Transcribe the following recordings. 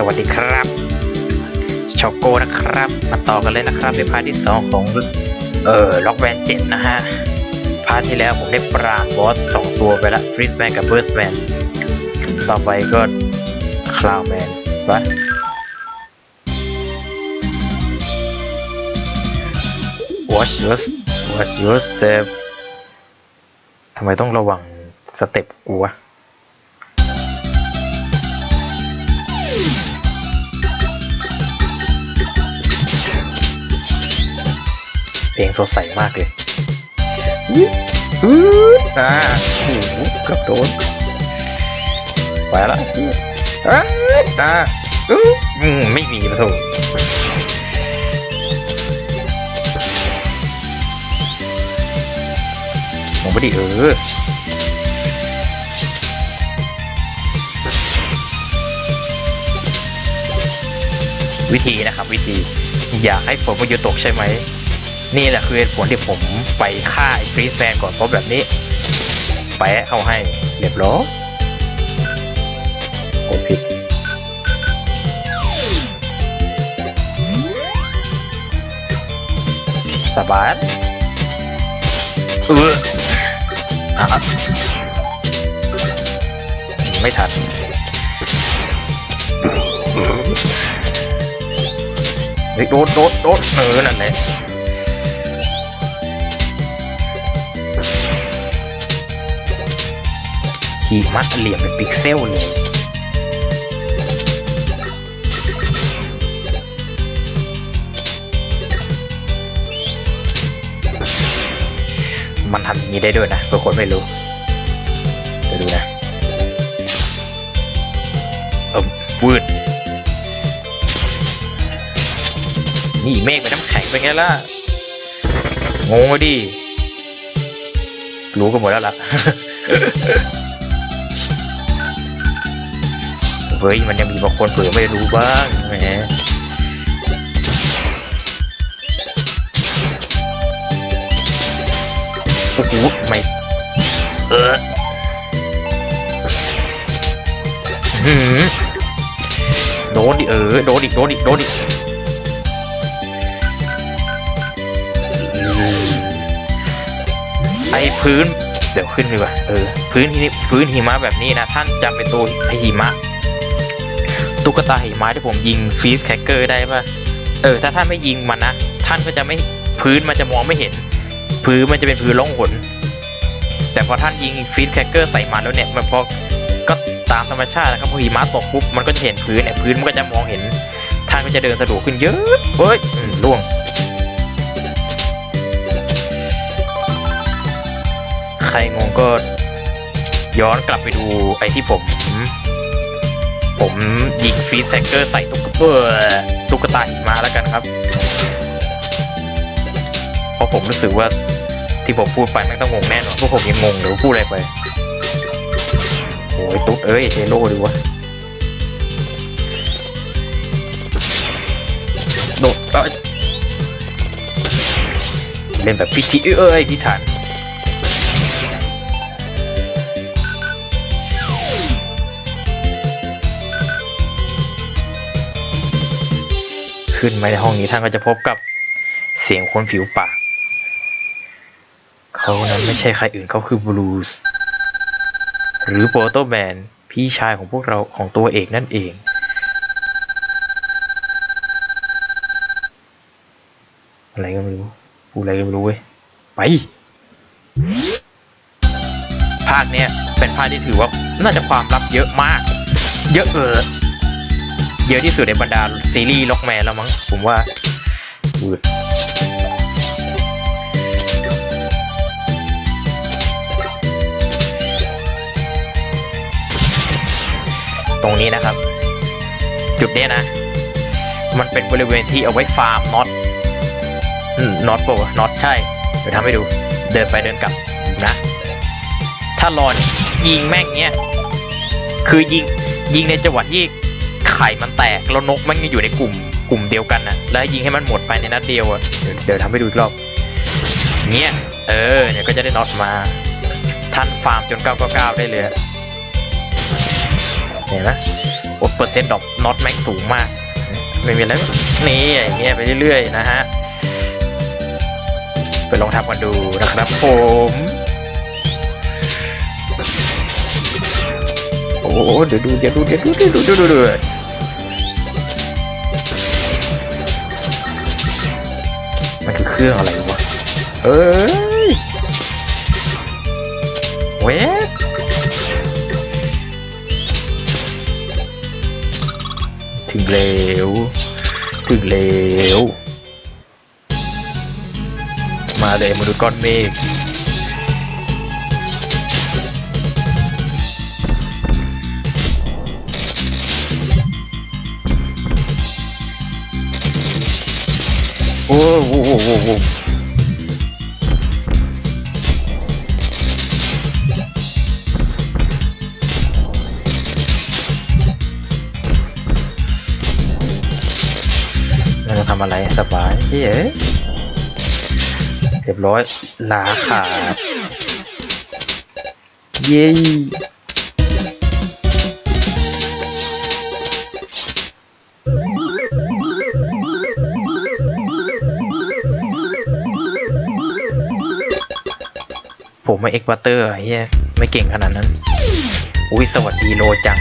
สวัสดีครับช็อกโกนะครับ มาต่อกันเลยนะครับในพาร์ทที่สองของเอ่อล็อกแวนเจ็ดนะฮะ พาร์ทที่แล้วผมได้ปราบบอสสองตัวไปละฟรีสแมนกับเบิร์สแมนต่อไปก็คลาวแมนวะ Watch your watch your step ทำไมต้องระวังสเต็ปกูวะ เพลงสดใสมากเลยอืดอ่าโอ้โหเกือบโดนไปละอ่าอ่าอู้อืมไม่มีประตูมองไปดิเออวิธีนะครับ วิธี อยากให้ฝนมาหยุดตกใช่ไหม นี่แหละคือเหตุผลที่ผมไปฆ่าไอ้ฟรีสแมนก่อนเพราะแบบนี้ แปะเข้าให้เรียบร้อยกดผิดสบายเอออะไม่ทันเฮ้โดดโดดโดดเออนั่นแหละ หิมะเหลี่ยมเป็นพิกเซลเลยมันทำอย่างนี้ได้ด้วยนะเพื่อคนไม่รู้ไปดูนะเออวืดนี่เมฆเป็นน้ำแข็งเป็นไงล่ะงงเลยดิรู้กันหมดแล้วล่ะ เฮ้ยมันยังมีบางคนเผื่อไม่รู้บ้างแหมโอ้โหไม่เออหืมโดนดิเออโดนอีกโดนอีกโดนอีกอืมไอพื้น เดี๋ยวขึ้นดีกว่าเออ พื้นที่นี่พื้นหิมะแบบนี้นะ ท่านจำเป็นตัวหิมะ ตุ๊กตาหิมะที่ผมยิงฟีสแคคเกอร์ได้ป่ะ เออ ถ้าท่านไม่ยิงมันนะ ท่านก็จะไม่พื้นมันจะมองไม่เห็น พื้นมันจะเป็นพื้นล่องหน แต่พอท่านยิงฟีสแคคเกอร์ใส่มันแล้วเนี่ยมันพอก็ตามธรรมชาตินะครับพอหิมะตกปุ๊บมันก็จะเห็นพื้นเนี่ยพื้นมันก็จะมองเห็น ท่านก็จะเดินสะดวกขึ้นเยอะเฮ้ยล่วง ใครงงก็ย้อนกลับไปดูไอ้ที่ผม ผมยิงฟรีแซกเกอร์ใส่ตุ๊กเออตุ๊กตาหิมะแล้วกันครับ เพราะผมรู้สึกว่าที่ผมพูดไปไม่ต้องงงแน่นอนพวกผมยังงงหรือพูดอะไรไปโอ้ยตุ๊ดเอ้ยเฮโร่ดีวะโดดเอ้ยเล่นแบบพิธีเอ้ยพิถัน ขึ้นมาในห้องนี้ท่านก็จะพบกับเสียงคนผิวปาก เขานั้นไม่ใช่ใครอื่นเขาคือบลูส์หรือโปรโตแมนพี่ชายของพวกเราของตัวเอกนั่นเอง อะไรก็ไม่รู้พูดอะไรก็ไม่รู้เว้ย ไป ภาคเนี้ยเป็นภาคที่ถือว่าน่าจะความลับเยอะมาก เยอะเออ เยอะที่สุดในบรรดาซีรีส์ล็อกแมนแล้วมั้งผมว่าตรงนี้นะครับ จุดเนี้ยนะ มันเป็นบริเวณที่เอาไว้ฟาร์มน็อตน็อตปะวะน็อตใช่ เดี๋ยวทำให้ดู เดินไปเดินกลับนะ ถ้ารอนยิงแม่งเนี้ย คือยิงยิงในจังหวะที่ ไข่มันแตกแล้วนกมันยังอยู่ในกลุ่มกลุ่มเดียวกันน่ะ แล้วยิงให้มันหมดไปในนัดเดียวอะเดี๋ยวเดี๋ยวทำให้ดูอีกรอบเงี้ยเออเนี่ยก็จะได้น็อตมา ท่านฟาร์มจน 999 ได้เลยอะเห็นไหมโอ้เปอร์เซ็นต์ดอกน็อตแม็กสูงมาก ไม่มีแล้วนี่อย่างเงี้ยไปเรื่อยๆนะฮะไปลองทำกันดูนะครับผมโอ้เดี๋ยวดูเดี๋ยวดูเดี๋ยวดูเดี๋ยวดูเดี๋ยวดู รื่องอะไรวะ เอ้ย เวฟถึงเร็วถึงเร็วมาเลยมาดูก้อนเมฆ โอ้โหโอ้โหโอ้โหมันทำอะไรสบายเฮ้เรียบร้อยลาขาดเย้ ไม่เอ็กวาเตอร์เฮียไม่เก่งขนาดนั้น อุ้ยสวัสดีโลจัง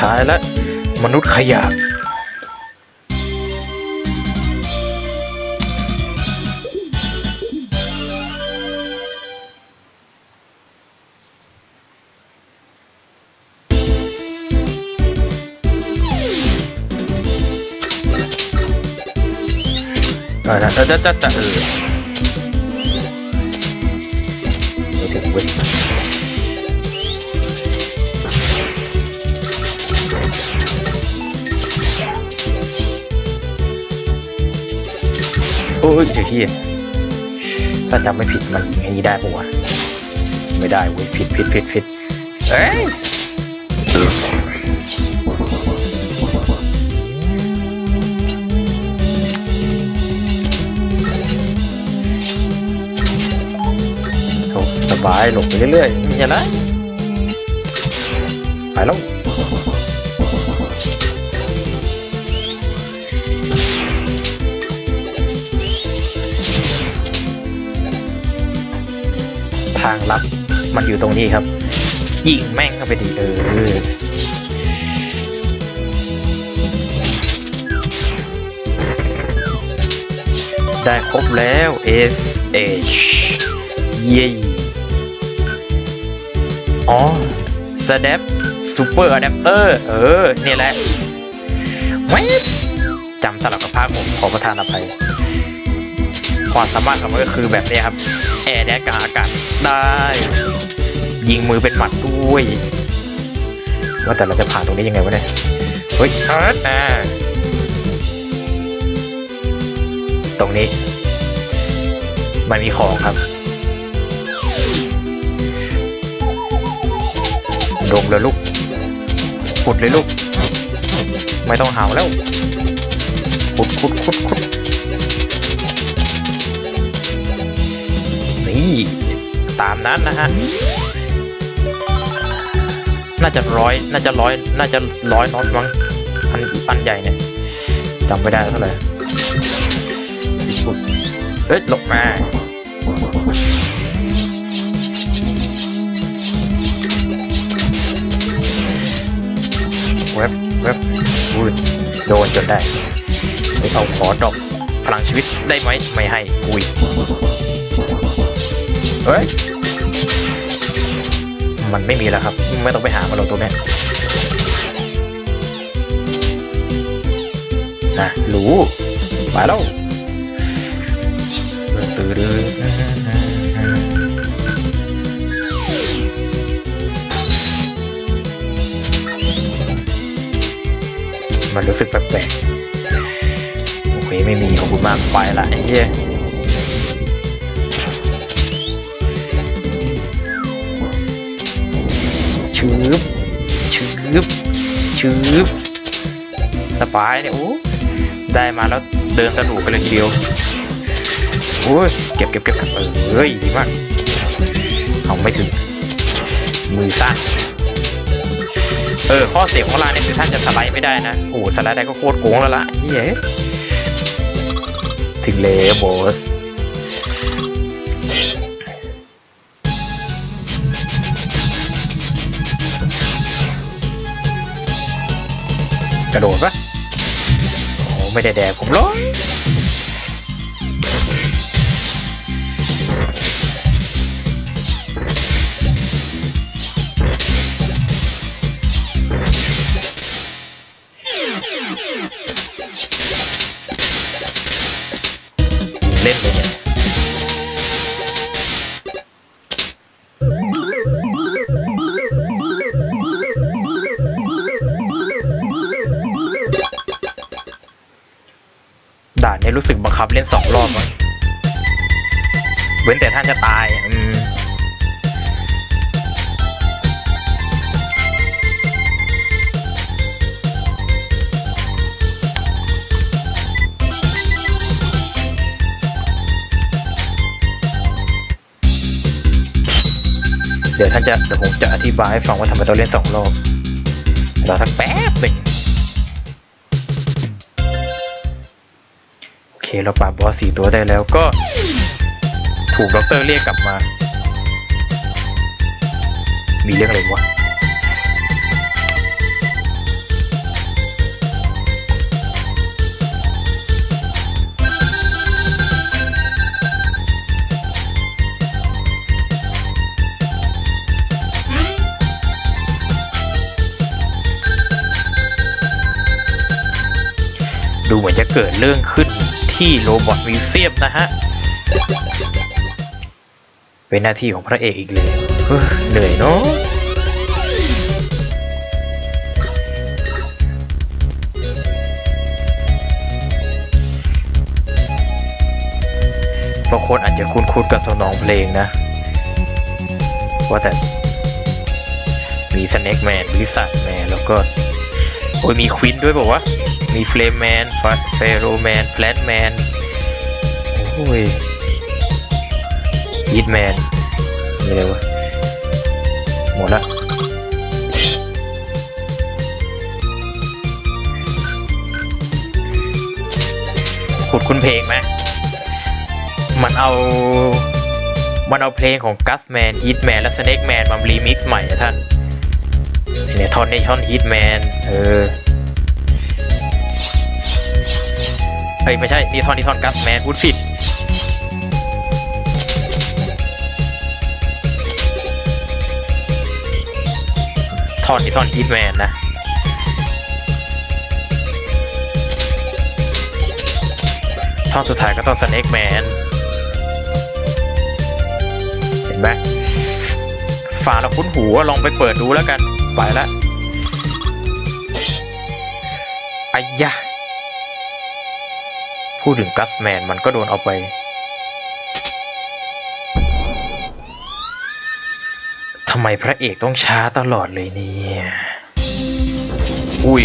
ท้ายแล้วมนุษย์ขยะเอาละจะจะจะจะเออไม่ถึงเว้ย โอ้ยเดี๋ยวที่ ถ้าจำไม่ผิดมันอย่างนี้ได้ปะวะไม่ได้เว้ยผิดผิดผิดผิดเอ้ยสบายหลบไปเรื่อยๆมีอะไรไปแล้ว ทางลัดมันอยู่ตรงนี้ครับ ยิงแม่งเข้าไปดีเออได้ครบแล้ว S H เย้อ๋อ s d a p Super Adapter เตอร์ เออ นี่แหละจำสลับกับภาคผมขอประทานอภัย ความสามารถของมันก็คือแบบนี้ครับ แอร์แดกกับอากาศได้ ยิงมือเป็นหมัดด้วย ว่าแต่เราจะผ่านตรงนี้ยังไงวะเนี่ย เฮ้ยเอิร์ธอ่าตรงนี้ มันมีของครับลงเลยลูกขุดเลยลูก ไม่ต้องหาวแล้วขุดขุดขุดขุด ตามนั้นนะฮะ น่าจะร้อยน่าจะร้อยน่าจะร้อยน็อตมั้งอันอันใหญ่เนี่ยจำไม่ได้เท่าไหร่เอ้ยหลบมาเว็บเว็บอุ้ยโดนจนได้ไปเอาขอดอกพลังชีวิตได้ไหมไม่ให้อุ้ย เฮ้ย มันไม่มีแล้วครับ ไม่ต้องไปหามาลงตรงเนี้นะรู้ไปแล้วตื่นมันรู้สึกแปลกๆ โอเค ไม่มีขอบคุณมากไปละไอ้เหี้ย ชืบชืบชืบสบายเนี่ยโอ้ได้มาแล้วเดินสนุกกันเลยทีเดียวโอ้ยเก็บเก็บเก็บเออเฮ้ยดีมากเอาไม่ถึง มือสั้นเออ ข้อเสียของร้านเนี่ยคือท่านจะสไลด์ไม่ได้นะ โอ้สไลด์ได้ก็โคตรโกงแล้วล่ะเฮ้ยถึงเลยโบส กระโดดปะโอ้ไม่ได้แดกผมหรอก นี้รู้สึกบับ เล่นสองรอบมั้งเว้นแต่ท่านจะตาย อืมเดี๋ยวท่านจะเดี๋ยวผมจะอธิบายให้ฟังว่าทำไมต้องเล่นสองรอบรอสักแป๊บหนึ่ง เคเราปราบบอสสี่ตัวได้แล้วก็ถูกด็อกเตอร์เรียกกลับมา มีเรื่องอะไรวะดูเหมือนจะเกิดเรื่องขึ้น ที่โรบอทมิวเซียมนะฮะ เป็นหน้าที่ของพระเอกอีกเลยเฮ้ยเหนื่อยเนาะบางคนอาจจะคุ้นๆกับทำนองเพลงนะ ว่าแต่มีสเน็กแมนวิสัทแมนแล้วก็ โอ้ยมีควินด้วยบอกว่า มีเฟลมแมนฟัสเฟโรแมนแฟลตแมนโอ้ยยีดแมนมีอะไรวะหมดละขุดคุณเพลงไหมมันเอา มันเอาเพลงของกัสแมนฮีทแมนและสเน็กแมนมารีมิกซ์ใหม่อะท่านเนี่ยท่อนนี้ท่อนฮีทแมนเออ เอ้ยไม่ใช่นี่ท่อนนี่ท่อนกัสแมนพูดผิดท่อนนี่ท่อนฮีทแมนนะท่อนสุดท้ายก็ต้องสเน็กแมน เห็นไหมฝาเราคุ้นหูลองไปเปิดดูแล้วกัน ไปละไอ้ยะ พูดถึงกัสแมนมันก็โดนเอาไป ทำไมพระเอกต้องช้าตลอดเลยเนี่ย อุ้ย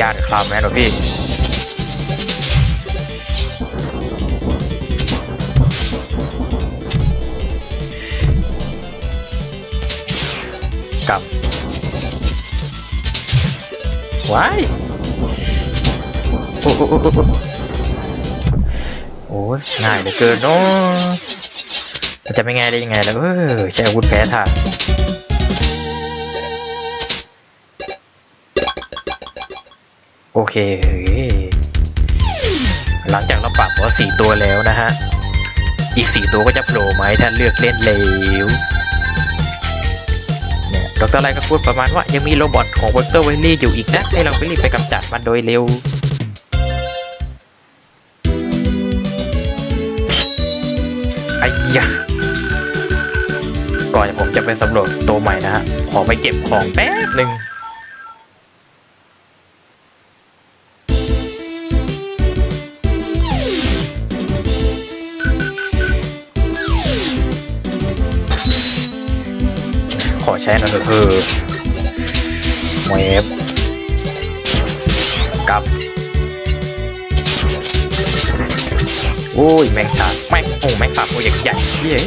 ญาติคลามแมนเหรอพี่กลับว้าย โอ้โอ้โอ้ง่ายเหลือเกินเนาะมันจะไม่ง่ายได้ยังไงแล้วเออใช้อาวุธแพ้ทางโอเค หลังจากเราปรับบอสสี่ตัวแล้วนะฮะ อีกสี่ตัวก็จะโผล่มาให้ท่านเลือกเล่นเลวเนี่ยดรไลก็พูดประมาณว่ายังมีโรบอทของวอเตอร์ไวลลี่อยู่อีกนะ ให้เราไปรีบไปกำจัดมันโดยเร็ว ยะก่อนผมจะไปสำรวจตัวใหม่นะฮะ ขอไปเก็บของแป๊บหนึ่งขอใช้นะเธอเวฟกับ โอ้ยแมงสาบแมงโอ้แมงสาบตัวใหญ่ใหญ่เย้ย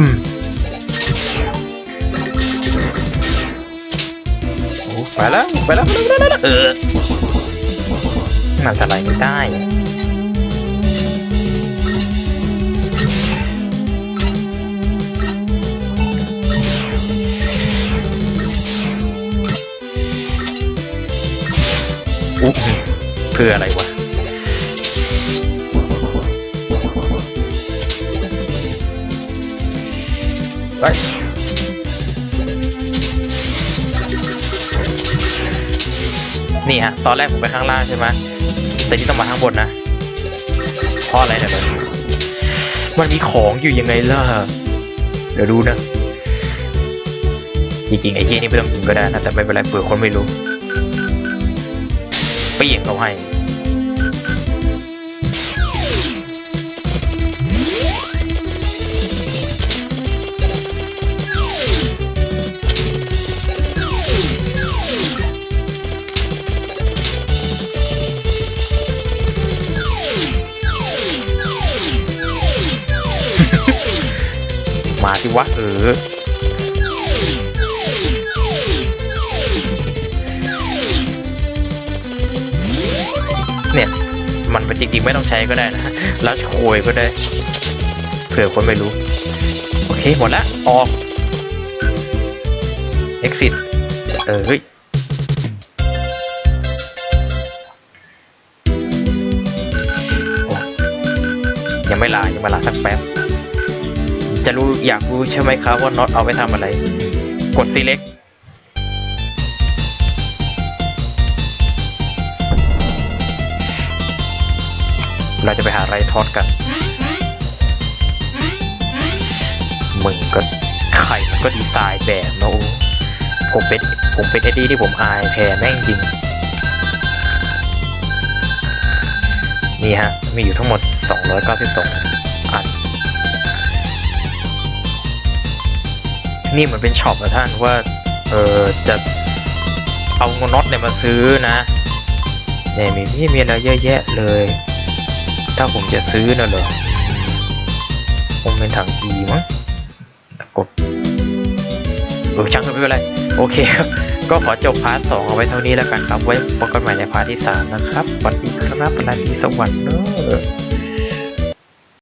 อืมโอ้ไปแล้วไปแล้วไปแล้วไปแล้วไปแล้วเออมันอะไรไม่ได้อะอุ๊ย เพื่ออะไรวะไปนี่ฮะ ตอนแรกผมไปข้างล่างใช่ไหมแต่ที่ต้องมาข้างบนนะเพราะอะไรเนี่ยมันมันมีของอยู่ยังไงล่ะ เดี๋ยวดูนะ จริงๆ ไอ้ที่นี่ไม่ต้องกินก็ได้นะ แต่ไม่เป็นไรเผื่อคนไม่รู้เปี้ยงเขาให้มาสิวะเออ จริงๆไม่ต้องใช้ก็ได้นะแล้วโชยก็ได้เผื่อคนไม่รู้ โอเคหมดละออก exit เออเฮ้ยโอ้ยังไม่ลายังไม่ลาสักแป๊บ จะรู้อยากรู้ใช่ไหมครับว่าน็อตเอาไปทำอะไร กด select เราจะไปหาไรทอดกัน มึงก็ไข่มันก็ดีไซน์แบบนะโอ้ผมเป็นผมเป็นไอ้ดีที่ผมอายแทนแม่งจริง นี่ฮะ มีอยู่ทั้งหมด 292 อัน นี่เหมือนเป็นช็อปนะท่านว่า เออจะเอางน็อตเนี่ยมาซื้อนะเนี่ยมีพี่มีอะไรเยอะแยะเลย ถ้าผมจะซื้อน่ะเหรอผมเป็นถังอีมั้งกดเออช่างเถอะไม่เป็นไร โอเคครับ ก็ขอจบพาร์ทสองเอาไว้เท่านี้แล้วกันครับ ไว้พบกันใหม่ในพาร์ทที่สามนะครับสวัสดีครับราตรีสวัสดิ์เนอะ